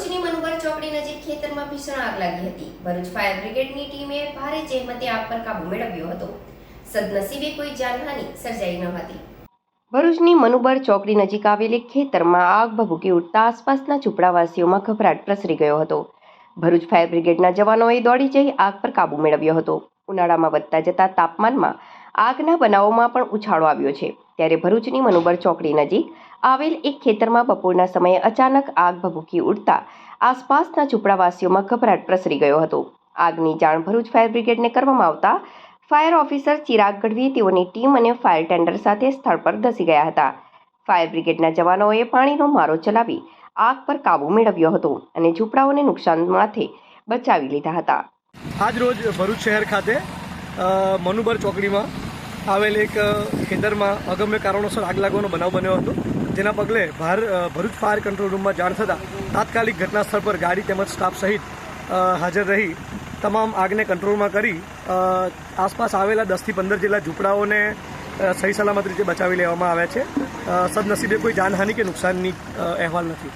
ભરૂચની મનુબર ચોકડી નજીક ખેતરમાં ભીષણ આગ લાગી હતી. ભરૂચ ફાયર બ્રિગેડની ટીમે ભારે જહેમતે આગ પર કાબુ મેળવ્યો હતો. સદનસીબે કોઈ જાનહાનિ સર્જાઈ ન હતી. ભરૂચની મનુબર ચોકડી નજીક આવેલી ખેતરમાં આગ ભભૂકી ઉઠતા આસપાસના ઝૂંપડાવાસીઓમાં ગભરાટ પ્રસરી ગયો હતો. ભરૂચ ફાયર બ્રિગેડના જવાનોએ દોડી જઈ આગ પર કાબુ મેળવ્યો હતો. ઉનાળામાં વધતા જતા તાપમાનમાં આગના બનાવોમાં પણ ઉછાળો આવ્યો છે. ત્યારે ભરૂચની મનુબર ચોકડી નજીક આવેલ એક ખેતરમાં બપોરના સમયે અચાનક આગ ભભૂકી ઉડતા આસપાસના ઝૂંપડાવાસીઓમાં ગભરાટ પ્રસરી ગયો હતો. આગની જાણ ભરૂચ ફાયર બ્રિગેડને કરવામાં આવતા ફાયર ઓફિસર ચિરાગ ગઢવી તેઓની ટીમ અને ફાયર ટેન્ડર સાથે સ્થળ પર ધસી ગયા હતા. ફાયર બ્રિગેડના જવાનોએ પાણીનો મારો ચલાવી આગ પર કાબૂ મેળવ્યો હતો અને ઝૂંપડાઓને નુકસાન માથે બચાવી લીધા હતા. આજ રોજ ભરૂચ શહેર ખાતે મનુબર ચોકડીમાં આવેલ એક ખેતરમાં અગમ્ય કારણોસર આગ લાગવાનો બનાવ બન્યો હતો. જેના પગલે ભાર ભરૂચ ફાયર કંટ્રોલ રૂમમાં જાણ થતાં તાત્કાલિક ઘટના સ્થળ પર ગાડી તેમજ સ્ટાફ સહિત હાજર રહી. તમામ આગને કંટ્રોલમાં કરી આસપાસ આવેલા દસથી પંદર જેટલા ઝૂંપડાઓને સહી સલામત રીતે બચાવી લેવામાં આવ્યા છે. સદનસીબે કોઈ જાનહાનિ કે નુકસાનની અહેવાલ નથી.